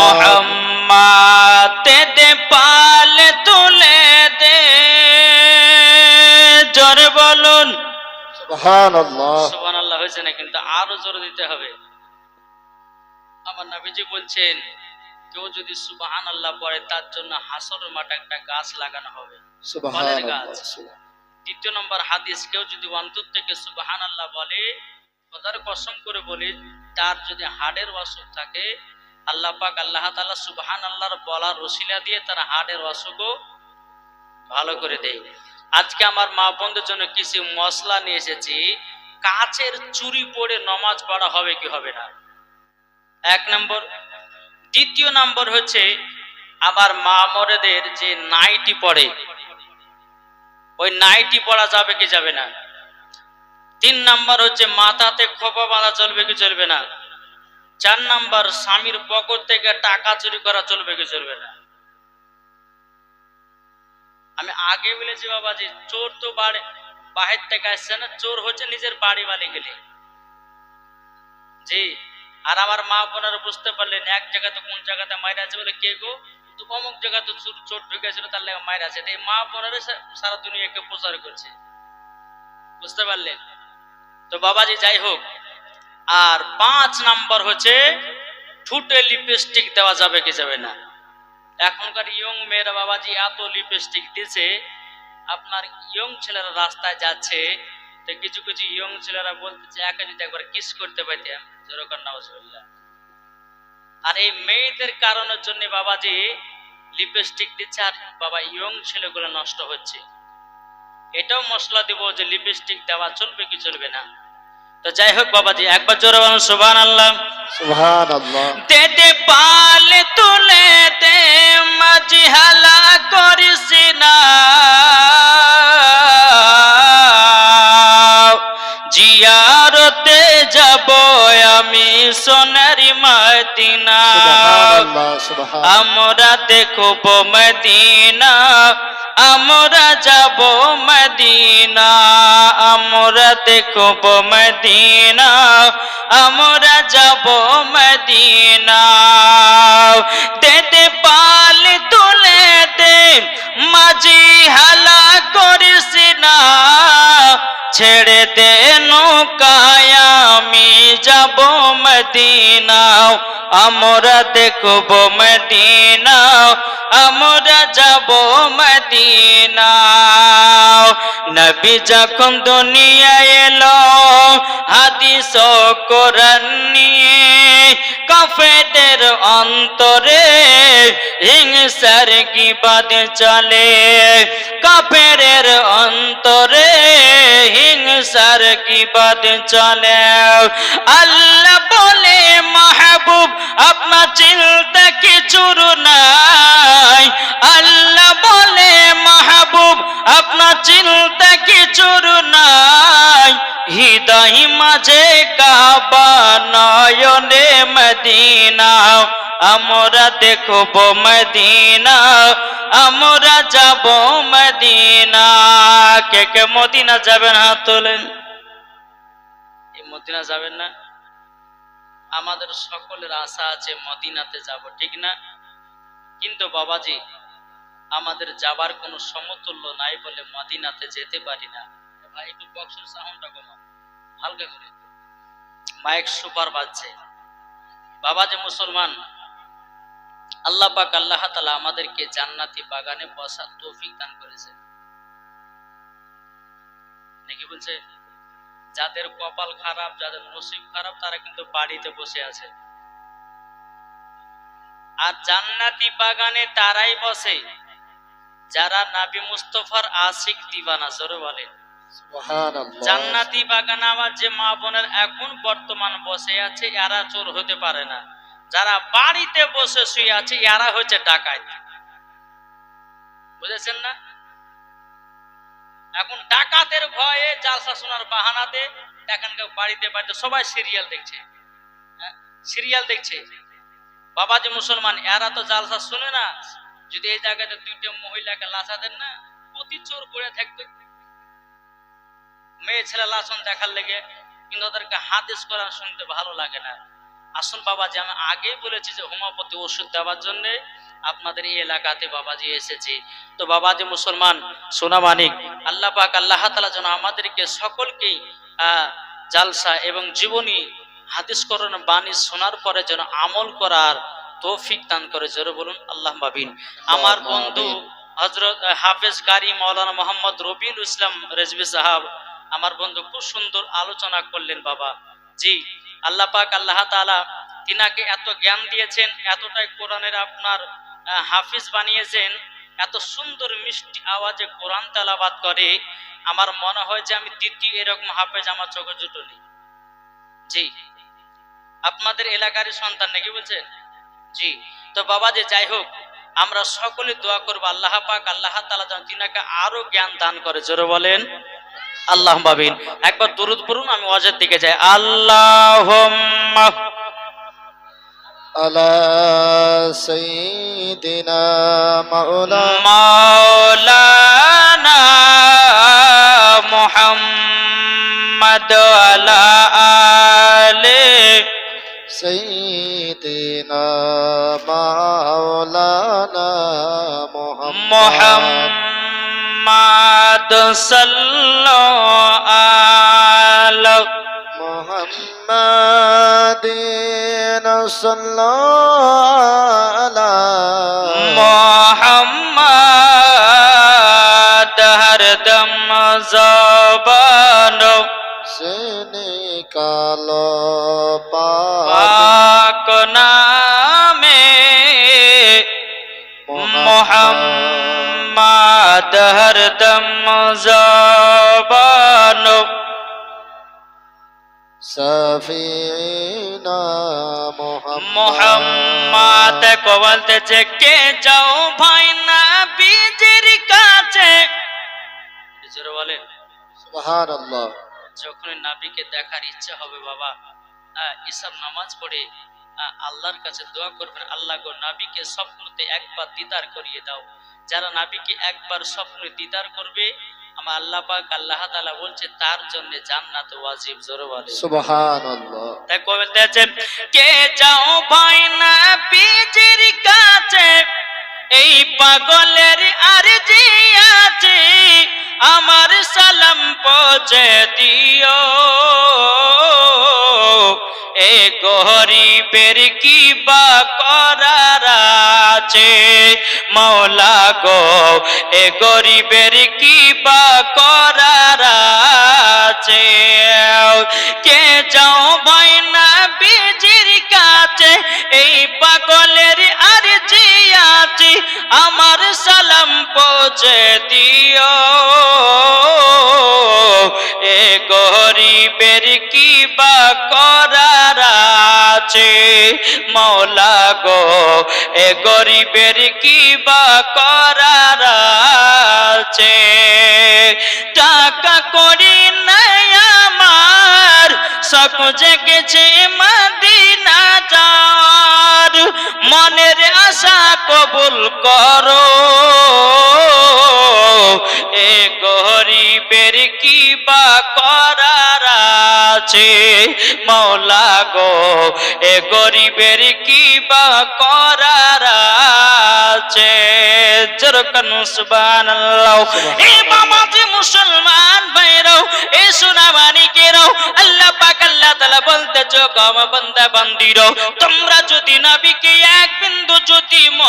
মোহাম্মদ দে পাল তুলে দে জোরে বলুন সুবহানাল্লাহ সুবহানাল্লাহ হয়েছে না কিন্তু আরও জোরে দিতে হবে আমার নবীজি বলছেন কেউ যদি সুবহান আল্লাহ পড়ে তার জন্য হাসর মাঠে একটা গাছ লাগানো হবে সুবহানাল্লাহ দ্বিতীয় নম্বর হাদিস, কেউ যদি অন্তর থেকে সুবহান আল্লাহ বলে খোদার কসম করে বলি, তার যদি হাড়ের অসুখ থাকে, আল্লাহ পাক আল্লাহ তাআলা সুবহান আল্লাহর বলার রসিলা দিয়ে তার হাড়ের অসুখও ভালো করে দেয়। আজকে আমার মা বোনদের জন্য কিছু মশলা নিয়ে এসেছি। কাচের চুরি পড়ে নমাজ পড়া হবে কি হবে না? এক নম্বর। দ্বিতীয় নম্বর হচ্ছে, আমার মা মরেদের যে নাইটি পড়ে ওই নাইটি পড়া যাবে কি যাবে না। তিন নাম্বার হচ্ছে মাথাতে খোপা বাঁধা চলবে কি চলবে না। চার নাম্বার, স্বামীর পকেট থেকে টাকা চুরি করা চলবে কি চলবে না। আমি আগে বলেছি বাবা যে চোর তো বাড়ি, বাহির থেকে আসছে না, চোর হচ্ছে নিজের বাড়ি বাড়ি গেলে জি, আর আমার মা বোনেরা বুঝতে পারলেন এক জায়গাতে কোন জায়গাতে মাইরা আছে বলে কে গো? তো অমুক জায়গাতে চোর চোর ঢুকেছিল, তার লেগে মাইরা আছে। এই মা বোনেরা সারা দুনিয়াকে প্রচার করছে। বুঝতে পারলেন? তো বাবাজি, যাই হোক, আর পাঁচ নাম্বার হচ্ছে, ঠুটে লিপস্টিক দেওয়া যাবে কি যাবে না। এখনকার ইয়ং মেয়েরা বাবাজি এত লিপস্টিক দিছে, আপনার ইয়ং ছেলেরা রাস্তায় যাচ্ছে, তো কিছু কিছু ইয়ং ছেলেরা বলতেছে, একে যদি একবার কিস করতে পাইতাম। আর এই মেয়েদের কারণের জন্য বাবাজি লিপস্টিক দিচ্ছে আর বাবা ইয়ং ছেলেগুলো নষ্ট হচ্ছে। এটাও মশলা দিব যে লিপস্টিক দেওয়া চলবে কি চলবে না। তো যাই হোক বাবাজি একবার জোরে বলুন সুবহান আল্লাহ সুবহানাল্লাহ। দে দে পাল তুলে দে মাঝি হালা করিস না। জিয়ারতে যাব আমি সোনারি মদিনা। আমরা দেখব মদিনা, আমরা যাব মদিনা, আমরা দেখব মদিনা, আমরা যাব মদিনা। দে দে পাল তুলে দে, মাঝি হালা করিস না, ছেড়ে দে আমি যাব মদিনা আমরা দেখব মদিনা আমরা যাব মদিনা নবী যখন দুনিয়া এলো, হাদিস কোরআন নিয়ে কাফেদের অন্তরে হিংসার কি বাদ চলে। কাফেরের অন্তরে হিংসার কি বাদ চলে। আল্লাহ বলে, মাহবুব, আপনার চিন্তা কিছুর নাই। আল্লাহ বলে, মাহবুব, আপনার চিন্তা কিছুর নাই। হৃদয় মাঝে কাবা নয়নে মদিনা, আমরা দেখব মদিনা, আমরা যাব মদিনা। কে কে মদিনা যাবেন হাত তোলেন। মদিনা যাবেন না? আমাদের সকলের আশা আছে মদিনাতে যাব, ঠিক না? কিন্তু বাবাজি, আমাদের যাবার কোনো সমতুল্য নাই বলে মদিনাতে যেতে পারি না। ভাই, একটু বক্সের সাউন্ডটা কমাও, হালকা করে মাইক সুপার বাজছে। বাবাজি মুসলমান, আল্লাহ পাক আল্লাহ তাআলা আমাদেরকে জান্নাতি বাগানে বসার তৌফিক দান করেছে নাকি বলছে? যাদের কপাল খারাপ যাদের নসিব খারাপ তারা কিন্তু বাড়িতে বসে আছে। আর জান্নাতি বাগানে তারাই বসে। যারা নাবি মুস্তফার আশিক দিবানা জোরে বলে জান্নাতি বাগানে আমার যে মা বোনের এখন বর্তমান বসে আছে এরা চোর হতে পারে না। যারা বাড়িতে বসে শুয়ে আছে এরা হচ্ছে ডাকাত। বুঝেছেন না? এখন ডাকাতের ভয়ে জালসা শোনার বাহানাতে এখানকার বাড়িতে বাড়িতে সবাই সিরিয়াল দেখছে। সিরিয়াল দেখছে। বাবা যে মুসলমান, এরা তো জালসা শুনে না। যদি এই জায়গাতে দুইটা মহিলাকে লাশা দেন না প্রতি চোর করে থাকবে। মেয়ে ছেলে লাশন দেখার লেগে কিন্তু ওদেরকে হাদিস কোরআন শুনতে ভালো লাগে না। আসুন বাবা যে আমি আগেই বলেছি যে হোমিওপ্যাথি ওষুধ দেওয়ার জন্য আপনাদের এই এলাকাতে বাবাজি এসেছি। তো বাবাজি মুসলমান সোনা মানিক আল্লাহ পাক আল্লাহ তালা যেন আমাদেরকে সকলকেই জালসা এবং জীবনী হাদিস করণ বাণী শোনার পরে যেন আমল করার তৌফিক দান করে। জোরে বলুন আল্লাহ বাবিন আমার বন্ধু হজরত হাফেজ কারি মৌলানা মোহাম্মদ রবিউল ইসলাম রেজবি সাহাব আমার বন্ধু খুব সুন্দর আলোচনা করলেন বাবা। জি আল্লাহ পাক আল্লাহ তাআলা তিনাকে এত জ্ঞান দিয়েছেন এতটাই কোরআনের আপনার হাফিজ বানিয়েছেন, এত সুন্দর মিষ্টি আওয়াজে কোরআন তেলাবাদ করে, আমার মনে হয় যে আমি দ্বিতীয় এরকম হাফেজ আমার চোখে জুটনি জি। আপনাদের এলাকারই সন্তান নাকি বলছেন? জি। তো বাবা যে যাই হোক, আমরা সকলে দোয়া করব আল্লাহ পাক, আল্লাহ তালা যেন তিনাকে আরও জ্ঞান দান করে। জোরে বলেন আল্লাহ বাবিন একবার দরুদ পড়ুন, আমি ওয়াজের দিকে যাই। আল্লাহ على سيدنا مولانا مولانا محمد وعلى آله سيدنا مولانا محمد محمد صلى الله عليه صلوا على محمد ہر دم زبانو سے نکالو پاک نام محمد ہر دم زبانو মোহাম্মদ কে যাও ভাই না বীজের কাছে জোরে সুবহানাল্লাহ। যখন নাবিকে দেখার ইচ্ছা হবে বাবা ইসাব নামাজ পড়ে আল্লাহর কাছে দোয়া করবেন আল্লাহ গো নাবিকে স্বপ্নতে একবার দিদার করিয়ে দাও। যারা নাবিকে একবার স্বপ্নে দিদার করবে আমার আল্লাহ পাক আল্লাহ বলছে তার জন্য জান্নাত ওয়াজিব বলে। তাই কে যাও ভাই না পিজির কাছে এই পাগলের আরজি আছে আমার সালাম পৌঁছে দিও। এ গরিবের কি বা করারা আছে। মাওলা গো, এ গরিবের কি বা করার আছে। কে যাও ভাই না বীজির কাছে, এই পাগলের আর যে আছে। আমার সালাম পৌঁছে দিও। এ গরিবের কি বা করার আছে। মৌলা গো, এ গরিবের কি বা করার আছে? টাকা করি নাই আমার, সব জেগেছে মদিনা যার। মনের আশা কবুল করো। এ গরিবের কি বা করার আছে? মৌলা গো এ গরিবের কি বা করার আছে। যেরকম সুবহানাল্লাহ। এ বাবাজি মুসলমান ভাইরাও এ সোনাবানিকেরাও আল্লাহ পাক আল্লাহ তাআলা বলতেছো কম বান্দা বান্দিরো তোমরা যদি নবীকে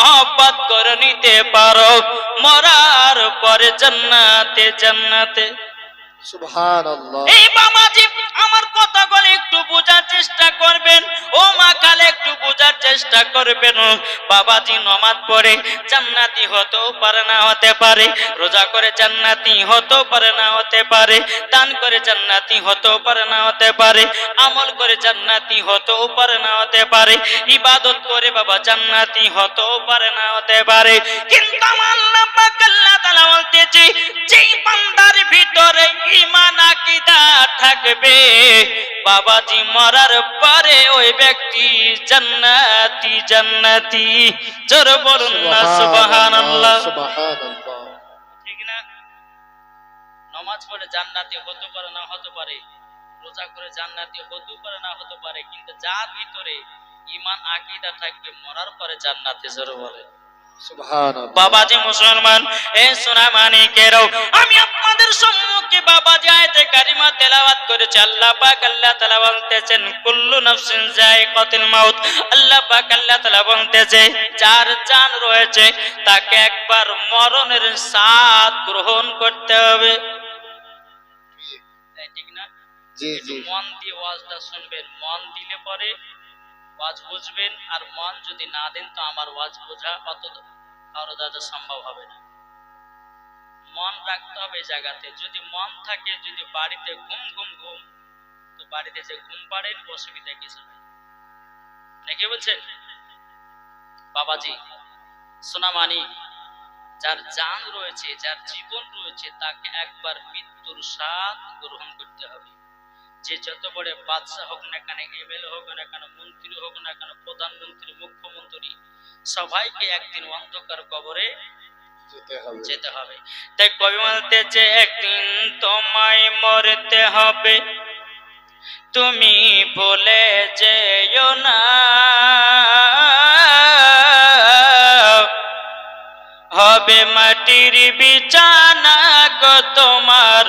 মহব্বত করে নিতে পারো। মরার পরে জান্নাতে জান্নাতে। রোজা করে জান্নাতি হতেও পারে না হতে পারে। দান করে জান্নাতি হতেও পারে না হতে পারে। আমল করে জান্নাতি হতেও পারে না হতে পারে। ইবাদত করে বাবা জান্নাতি হতেও পারে না হতে পারে। কিন্তু আমার আল্লাহ পাক তাআলা বলতেছে, যেই বান্দার ভিতরে ইমান আকিদা থাকবে। বাবাজি মরার পরে ওই ব্যক্তি জান্নাতি জান্নাতি। জোর বলুন না সুবহানাল্লাহ ঠিক না? নামাজ পড়ে জান্নাতি হতে পারে না হতে পারে। রোজা করে জান্নাতি হতে পারে না হতে পারে। কিন্তু যার ভিতরে ইমান আকিদা থাকবে মরার পরে জান্নাতে জোর বলে বাবাজি মুসলমান এ সোনা মানিকেরাও আমি আপনাদের সম্মুখে বাবাজি আয়াতে কারিমা তেলাওয়াত করেছি। আল্লাহ পাক আল্লাহ তাআলা বলতেছেন কুল্লু নাফসিন যায়কাতুল মাউত। আল্লাহ পাক আল্লাহ তাআলা বলতেছে যার জান রয়েছে তাকে একবার মরণের স্বাদ গ্রহণ করতে হবে। ঠিক না? জি জি। মন দিয়ে ওয়াজটা শুনবেন। মন দিলে পরে ওয়াজ বুঝবেন আর মন যদি না দেন, তো আমার ওয়াজ বোঝা অত কারও দাদা সম্ভব হবে না। মন রাখতে হবে জায়গাতে। যদি মন থাকে, যদি বাড়িতে ঘুম ঘুম ঘুম, তো বাড়িতে যে ঘুম পাড়েন, অসুবিধা কিছু নেই। নাকি বলছেন? বাবাজি সোনামানি যার জান রয়েছে, যার জীবন রয়েছে, তাকে একবার মৃত্যুর স্বাদ গ্রহণ করতে হবে। যে যত বড় বাদশাহ হোক না কেন এমএলএ হোক না কেন মন্ত্রী হোক না কেন প্রধানমন্ত্রী মুখ্যমন্ত্রী সবাইকে একদিন অন্ধকার কবরে যেতে হবে। তাই কবি বলতেছে একদিন তোমায় মরতে হবে। তুমি বলে যেও না। হবে মাটির বিছানা গো তোমার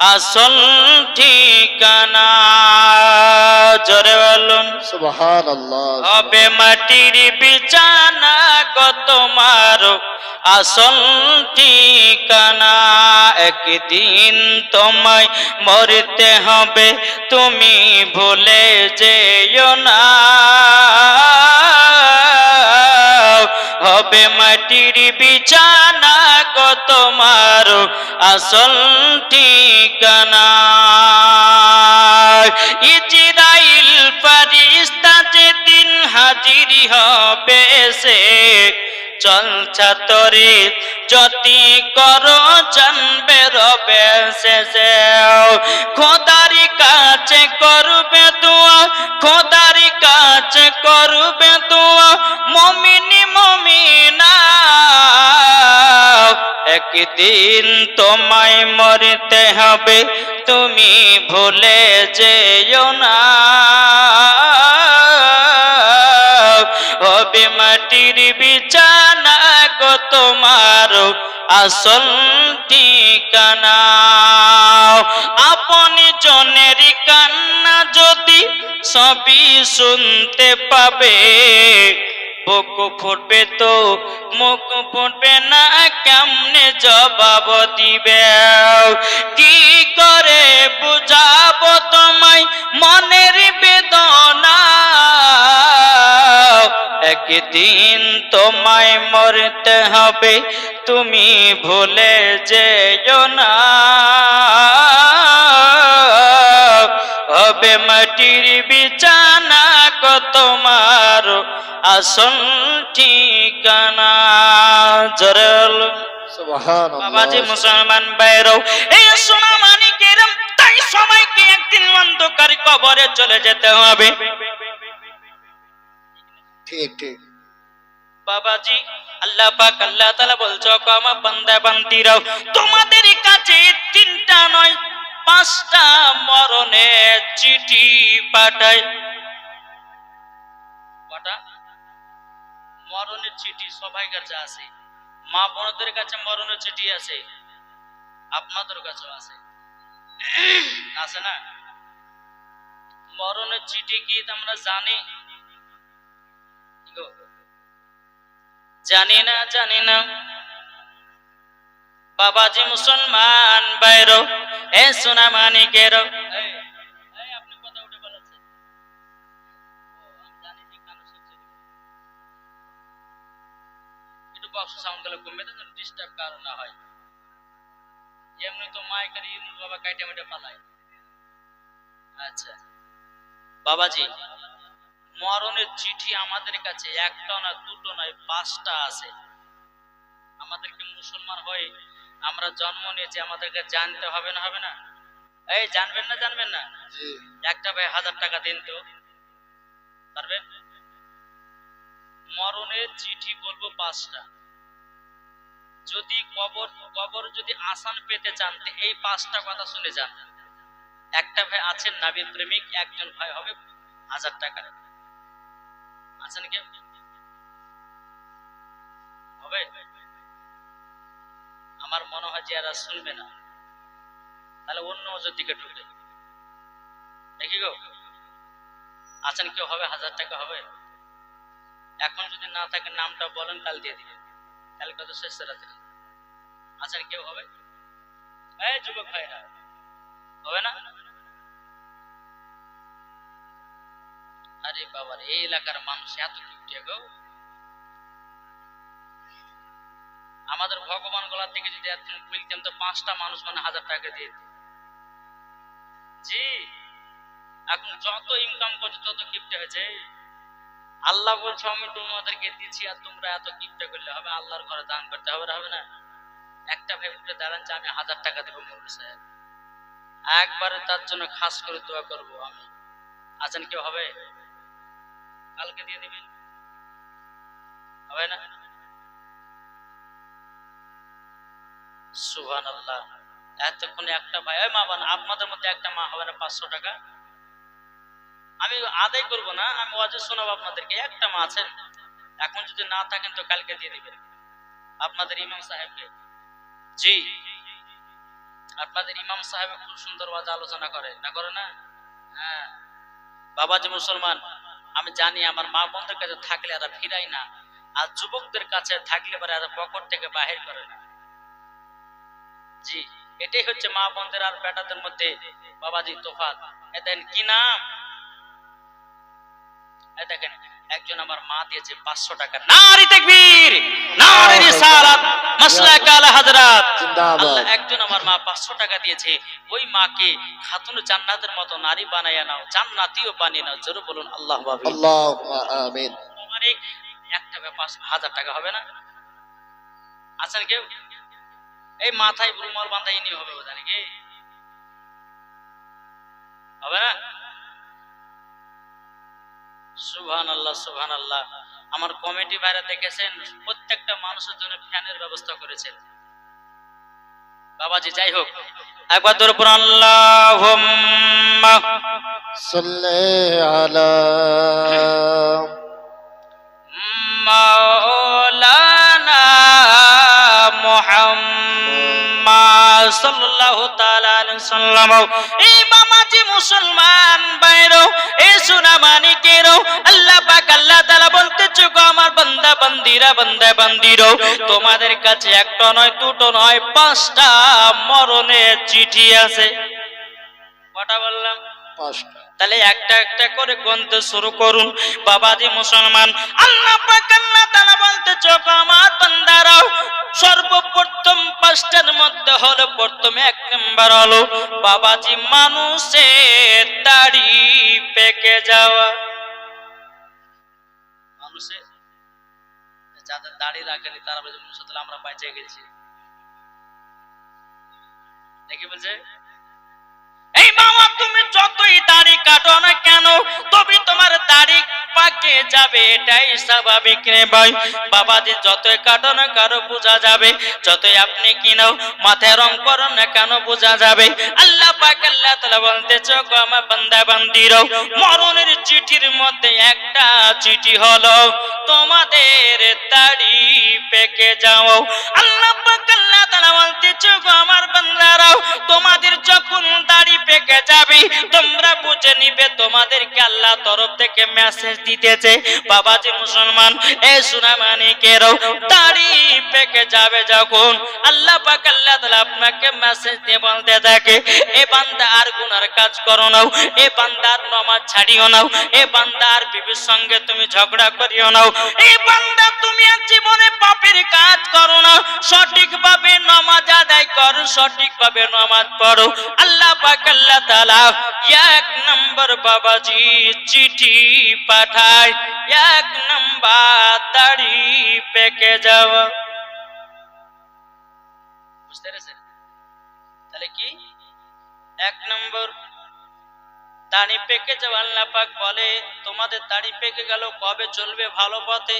আসল ঠিকানা জোরে বলুন। হবে মাটির বিছানা গো তোমার। আসল ঠিকানা একদিন তোমায় মরতে হবে তুমি ভুলে যেও না। হবে মাটির বিছানা আসল ঠিকানা। ইজরাইল ফারিস্তা যেদিন হাজির হবে সে চল ছাতরে যতি করো, জানবে রবে শেষে খোদারি কাছে করবে দোয়া, খোদারি কাছে করবে দোয়া মমিনি মমিনা একদিন তোমায় মরতে হবে, তুমি ভুলে যেও না। হবে মাটির বিছানা গো তোমার আসল ঠিকানা। আপনি জনের কান্না যদি সবই শুনতে পাবে বুক ফুটবে তো, মুখ ফুটবে না, কেমনে জবাব দিবে? কি করে বুঝাবো তোমায় মনের বেদনা? একদিন তোমায় মরতে হবে, তুমি ভুলে যেও না। আসল ঠিকানা জরল। বাবাজি মুসলমান বাইরও এই সোনা মানিকেরম তাই সবাইকে একদিন অন্ধকার কবরে চলে যেতে হবে। ঠিক ঠিক। বাবাজি আল্লাহ পাক আল্লাহ তাআলা বলছো কামা বান্দা বান্দিরাও তোমাদের কাছে তিনটা নয় পাঁচটা মরণের চিঠি পাঠায় মরণের চিঠি সবাই কাছে আছে। মা বোনদের কাছে মরণের চিঠি আছে। আপনাদের কাছেও আছে। আছে না? মরণের চিঠি কি আমরা জানি? জানি না জানি না। বাবাজি মুসলমান বাইর, এ সোনা মানিকের বক্স সাউন্ডগুলো কমে ডিস্টার্ব কারণ না হয়। এমনি তো মাইকের ইউনুস বাবা কাইটে মেটে পালায়। আচ্ছা। বাবাজি মরণের চিঠি আমাদের কাছে একটা না দুটো নয় পাঁচটা আছে। আমাদেরকে মুসলমান হয়ে আমরা জন্ম নিয়েছি আমাদেরকে জানতে হবে না হবে না? এই জানবেন না জানবেন না? একটা ভাই হাজার টাকা দিন তো। পারবেন? মরণের চিঠি বলব পাঁচটা। যদি কবর কবর যদি আসান পেতে চান এই পাঁচটা কথা শুনে যান। একটা ভাই আছেন নাবির প্রেমিক, একজন ভাই হবে হাজার টাকা। আছেন কেউ? হবে? আমার মনে হয় যে এরা শুনবে না। তাহলে অন্য ওজোর দিকে ঢুকে দেখি গো। আছেন কেউ? হবে? হাজার টাকা হবে? এখন যদি না থাকে, নামটা বলেন কাল দিয়ে দিবেন। শেষ আছেন কেউ হবে? যুবক ভাইরা, হবে না? আরে এই এলাকার মানুষ এত গো। আমাদের ভগবান গলার থেকে যদি এত বলতাম তো পাঁচটা মানুষ মানে হাজার টাকা দিয়ে জি, এখন যত ইনকাম করছে, তত কিপটে হয়েছে। আল্লাহ বলছে, আমি তোমাদেরকে দিচ্ছি আর তোমরা এত কিপটে করলে হবে, আল্লাহর ঘরে দান করতে হবে হবে না? একটা ভাই উঠে দাঁড়ান যে আমি হাজার টাকা দেবো মৌলী সাহেব। একবারে তার জন্য খাস করে দোয়া করব আমি। আছেন কেউ? হবে? কালকে দিয়ে দিবেন। হবে না? সুহান আল্লাহ এতক্ষণে একটা ভাই ওই মা বান, আপনাদের মধ্যে একটা মা হবে না পাঁচশো টাকা? আমি আদায় করব না, আমি ওয়াজে শোনাবো আপনাদেরকে, একটা মা আছেন। এখন যদি না থাকেন তো কালকে দিয়ে দিবেন। আপনাদের ইমাম সাহেবকে। জি। আপনাদের ইমাম সাহেব খুব সুন্দর ওয়াজ আলোচনা করে, না করে না? হ্যাঁ। বাবাজি মুসলমান, আমি জানি আমার মা বোনদের কাছে থাকলে এরা ফিরাই না, আর যুবকদের কাছে থাকলে পরে এরা পকেট থেকে বাহির করে না। জি। এটাই হচ্ছে মা বন্ধের আর বেটাদের মধ্যে বাবাজি তোফাত। এতেন কি নাম? দেখেন একজন আমার মা দিয়েছে পাঁচশো টাকা। নারী তাকবীর নারী রিসালাত মাসলাক আলা হযরত আল্লাহ একজন আমার মা পাঁচশো টাকা দিয়েছে ওই মাকে খাতুন জান্নাতের মতো নারী বানাইয়া নাও জান্নাতিও বানিয়ে নাও জোরে বলুন আল্লাহ বাবি আল্লাহুম্মা আমিন। একটা ব্যাপার হাজার টাকা হবে না? আছেন কেউ? এই মাথায় রুমাল বাঁধাই নিয়ে হবে বোঝা নাকি? হবে না? সুবহান আল্লাহ সুবহান আল্লাহ আমার কমিটি ভাইরা দেখেছেন প্রত্যেকটা মানুষের জন্য ফ্যানের ব্যবস্থা করেছেন। বাবাজি যাই হোক একবার সাল্লি আলা মাওলানা মুহাম্মদ সাল্লাল্লাহু তাআলা আলাইহি সাল্লাম এই মামাজি মুসলমান বাইরো এই সোনা মানিকেরো আল্লাহ পাক আল্লাহ তাআলা বলতে গো আমার বান্দা বান্দিরা, বান্দা বান্দিরো, তোমাদের কাছে একটা নয়, দুটো নয়, পাঁচটা মরণের চিঠি আছে। কটা বললাম? পাঁচটা। তাহলে একটা একটা করে গুনতে শুরু করুন। বাবাজি মুসলমান, আল্লাহ তাআলা বলতে চোখ আমার বান্দারাও সর্বপ্রথম পাঁচটার মধ্যে হলো প্রথমে এক নাম্বার হলো, বাবাজি মানুষের দাড়ি পেকে যাওয়া। যাদের দাড়ি রাখেনি, তারা বলছে আমরা বেঁচে গেছি। দেখি বলছে? এই বাবা তুমি যতই দাড়ি কাটো না কেন তবে তোমার যাবে, এটাই স্বাভাবিক রে ভাই। বাবাজি যতই কারও বোঝা যাবে, যতই আপনি কিনাও মাথায় রং কেন বোঝা যাবে। আল্লাহ পাক আল্লাহ বলতে চোখ আমার বান্দা বান্দিরও মরণের চিঠির মধ্যে একটা চিঠি হলো, তোমাদের দাড়ি পেকে যাও। আল্লাহ পাক আল্লাহ বলতে চোখ আমার বান্দারাও, তোমাদের যখন দাড়ি পেকে যাবে, তোমরা বুঝে নিবে, তোমাদেরকে আল্লাহ তরফ থেকে মেসেজ দিতেছে। বাবাজি মুসলমান, এ সোনা মানিকেরও দাড়ি পেকে যাবে যখন। আল্লাহ পাক আল্লাহ তাআলা আপনাকে মেসেজ দিয়ে বলতে থাকে, এ বান্দা আর গুনার কাজ করো নাও, এ বান্দার নামাজ ছাড়িও নাও, এ বান্দার বিবির সঙ্গে তুমি ঝগড়া করিও নাও, এ বান্দা তুমি আর জীবনে পাপের কাজ করো না, সঠিকভাবে নামাজ আদায় করো, সঠিকভাবে নামাজ পড়ো। আল্লাহ পাক আল্লাহ তাআলা এক নম্বর বাবাজি চিঠি পাঠায় এক নম্বর দাড়ি পেকে যাওয়া। বুঝতে পেরেছেন? তাহলে কি? এক নম্বর দাড়ি পেকে যাওয়া, আল্লাহ পাক বলে, তোমাদের দাড়ি পেকে গেল, কবে চলবে ভালো পথে?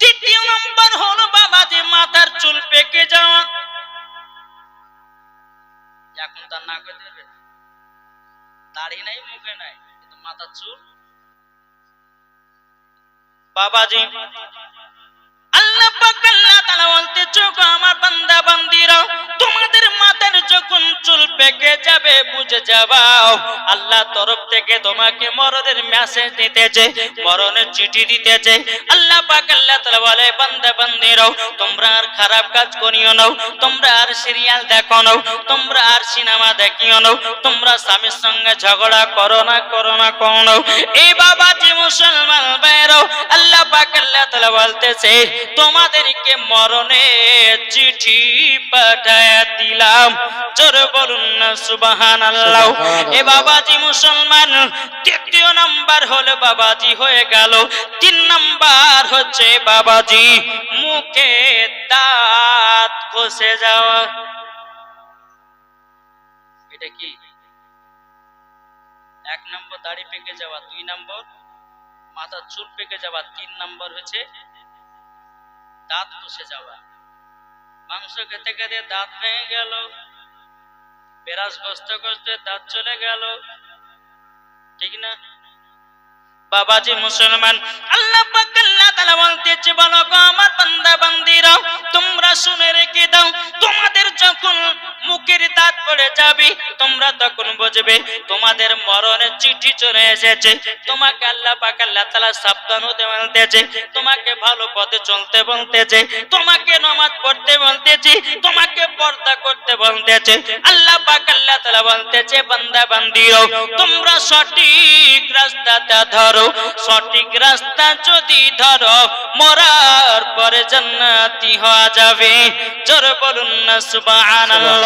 দ্বিতীয় নম্বর হলো বাবা যে মাথার চুল পেকে যাওয়া। এখন তার না করে দেবে দাড়ি নাই, মুখে নাই, কিন্তু মাথার চুল বাবাজি। আল্লাহ পাক আল্লাহ তাআলা বলতে চোখ আমার বান্দা বান্দিরাও তোমাদের মাথার যখন চুল পেকে যাবে, বুঝে যাবাও আল্লাহ তরফ থেকে তোমাকে মেসেজ দিতেছে, মরণের চিঠি দিতেছে। আল্লাহ পাক আল্লাহ তাআলা বলে, বান্দা বান্দিরাও তোমরা আর খারাপ কাজ করিও নাও তোমরা আর সিরিয়াল দেখো নাও তোমরা আর সিনেমা দেখিও নাও তোমরা স্বামীর সঙ্গে ঝগড়া করো না করো না এই বাবাজি মুসলমান ভাইরাও আল্লাহ পাক বলতেছে তোমাদেরকে মরণে চিঠি পাঠায় দিলাম। জোর বলুন না সুবহানাল্লাহ। এ বাবাজি মুসলমান তৃতীয় নাম্বার হলো বাবাজি হয়ে গেল। তিন নাম্বার হচ্ছে বাবাজি মুখে দাঁত খসে যাওয়া। এটা কি? এক নম্বর দাড়ি পেকে যাওয়া দুই নম্বর? মাথার চুল পেকে যাওয়া তিন নম্বর হচ্ছে দাঁত খসে যাওয়া। মাংস খেতে খেতে দাঁত ভেঙে গেল পেরাস কষ্ট করতে দাঁত চলে গেল। ঠিক না? বাবাজি মুসলমান, আল্লাহ পাক আল্লাহ তাআলা বলতেছে, বলো গো আমার বান্দা বান্দিরা তোমরা শুনে রেখে দাও, তোমাদের যখন মুখের দাঁত পড়ে যাবে, তোমরা তখন বুঝবে, তোমাদের মরণের চিঠি চলে এসেছে। তোমাকে আল্লাহ পাক আল্লাহ তাআলা সাবধান হতে বলতেছে, তোমাকে ভালো পথে চলতে বলতেছে, তোমাকে নামাজ পড়তে বলতেছে, তোমাকে পর্দা করতে বলতেছে। আল্লাহ পাক আল্লাহ তাআলা বলতেছে, বান্দা বান্দিও, তোমরা সঠিক রাস্তাটা ধরো, সঠিক রাস্তা যদি ধরো, মরার পরে জান্নাতি হওয়া যাবে। জোর বলুন না, সুবহানাল্লাহ।